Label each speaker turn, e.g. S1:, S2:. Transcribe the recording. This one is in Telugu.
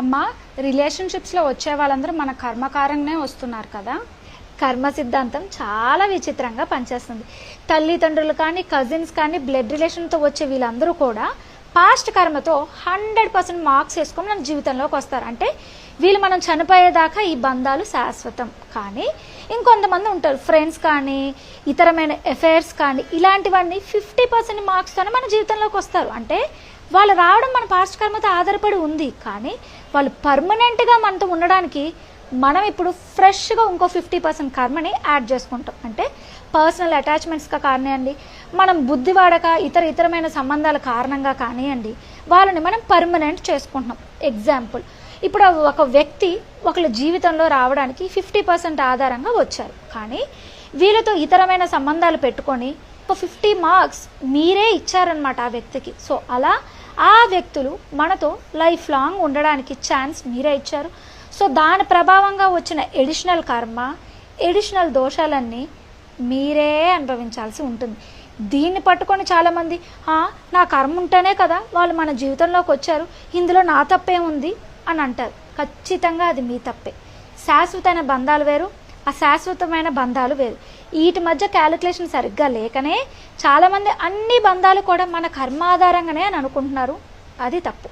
S1: అమ్మ రిలేషన్షిప్స్లో వచ్చే వాళ్ళందరూ మన కర్మకారంగానే వస్తున్నారు కదా.
S2: కర్మ సిద్ధాంతం చాలా విచిత్రంగా పనిచేస్తుంది. తల్లిదండ్రులు కానీ కజిన్స్ కానీ బ్లడ్ రిలేషన్తో వచ్చే వీళ్ళందరూ కూడా పాస్ట్ కర్మతో హండ్రెడ్ పర్సెంట్ మార్క్స్ వేసుకొని మన జీవితంలోకి వస్తారు. అంటే వీళ్ళు మనం చనిపోయేదాకా ఈ బంధాలు శాశ్వతం. కానీ ఇంకొంతమంది ఉంటారు. ఫ్రెండ్స్ కానీ ఇతరమైన ఎఫైర్స్ కానీ ఇలాంటివన్నీ ఫిఫ్టీ పర్సెంట్ మార్క్స్తోనే మన జీవితంలోకి వస్తారు. అంటే వాళ్ళు రావడం మన పాస్ట్ కర్మతో ఆధారపడి ఉంది. కానీ వాళ్ళు పర్మనెంట్గా మనతో ఉండడానికి మనం ఇప్పుడు ఫ్రెష్గా ఇంకో ఫిఫ్టీ పర్సెంట్ కర్మని యాడ్ చేసుకుంటాం. అంటే పర్సనల్ అటాచ్మెంట్స్గా కానివ్వండి మనం బుద్ధి వాడక ఇతర ఇతరమైన సంబంధాల కారణంగా కానివ్వండి వాళ్ళని మనం పర్మనెంట్ చేసుకుంటున్నాం. ఎగ్జాంపుల్ ఇప్పుడు ఒక వ్యక్తి ఒకళ్ళ జీవితంలో రావడానికి ఫిఫ్టీ పర్సెంట్ ఆధారంగా వచ్చారు. కానీ వీళ్ళతో ఇతరమైన సంబంధాలు పెట్టుకొని ఒక ఫిఫ్టీ మార్క్స్ మీరే ఇచ్చారనమాట ఆ వ్యక్తికి. సో అలా ఆ వ్యక్తులు మనతో లైఫ్ లాంగ్ ఉండడానికి ఛాన్స్ మీరే ఇచ్చారు. సో దాని ప్రభావంగా వచ్చిన ఎడిషనల్ కర్మ ఎడిషనల్ దోషాలన్నీ మీరే అనుభవించాల్సి ఉంటుంది. దీన్ని పట్టుకొని చాలామంది నా కర్మ ఉంటేనే కదా వాళ్ళు మన జీవితంలోకి వచ్చారు. ఇందులో నా తప్పే ఉంది. అని అంటారు. ఖచ్చితంగా అది మీ తప్పే. శాశ్వతమైన బంధాలు వేరు అశాశ్వతమైన బంధాలు వేరు. వీటి మధ్య క్యాలిక్యులేషన్ సరిగ్గా లేకనే చాలామంది అన్ని బంధాలు కూడా మన కర్మ ఆధారంగానే అని అనుకుంటున్నారు. అది తప్పు.